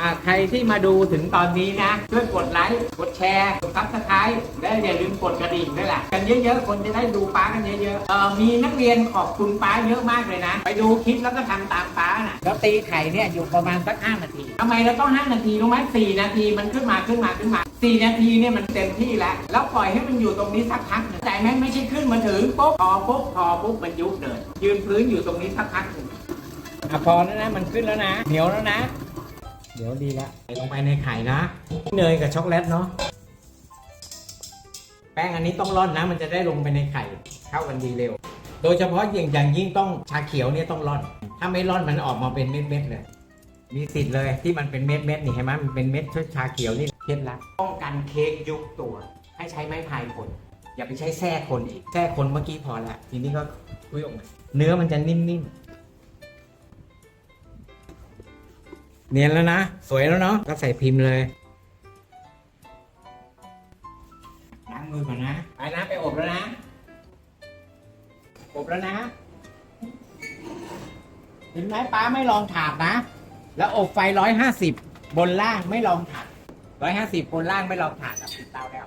อ่าใครที่มาดูถึงตอนนี้นะช่วยกดไลค์กดแชร์กดซับสไครต์และอย่าลืมกดกระดิ่งด้วยล่ะกันเยอะๆคนจะได้ดูป้ากันเยอะๆเออมีนักเรียนขอบคุณป้าเยอะมากเลยนะ ไปดูคลิปแล้วก็ทำตามป้าน่ะแล้วตีไข่เนี่ยอยู่ประมาณสักห้านาทีทำไมเราต้องห้านาทีรู้ไหมสี่นาทีมันขึ้นมาขึ้นมาขึ้นมาสี่นาทีเนี่ยมันเต็มที่แล้วแล้วปล่อยให้มันอยู่ตรงนี้สักพักหนึ่งแต่ไม่ไม่ใช่ขึ้นมาถึงปุ๊บพอปุ๊บพอปุ๊บมันยุบเลยยืนพื้นอยู่ตรงนี้สักพักหนึ่ง อะพอแล้วนะ มันขึ้นแล้วนะ เหนียวแล้วนะ ดี๋ยวดีแล้วใส่ลงไปในไข่นะ เนยกับช็อกโกแลตเนาะ แป้งอันนี้ต้องร่อนนะ มันจะได้ลงไปในไข่เข้ากันดีเร็ว โดยเฉพาะอย่างอย่างยิ่งต้องชาเขียวเนี่ยต้องร่อน ถ้าไม่ร่อนมันออกมาเป็นเม็ดๆเลย มีสิทธิ์เลยที่มันเป็นเม็ดเม็ดๆนี่เห็นไหมมันเป็นเม็ดชาเขียวนี่เคล็ดลับป้องกันเค้กยุบตัวให้ใช้ไม้พายคน อย่าไปใช้แส้คนอีกแส้คนเมื่อกี้พอละทีนี้ก็คุยออกมาเนื้อมันจะนิ่มๆ เนียนแล้วนะ สวยแล้วเนาะก็ใส่พิมพ์เลยล้างมือก่อนนะ ไปนะไปอบแล้วนะ อบแล้วนะ เห็นไหมป้าไม่ลองถาดนะ แล้วอบไฟร้อยห้าสิบบนล่างไม่ลองถาดร้อยห้าสิบบนล่างไม่ลองถาดอะปิดเตาแล้ว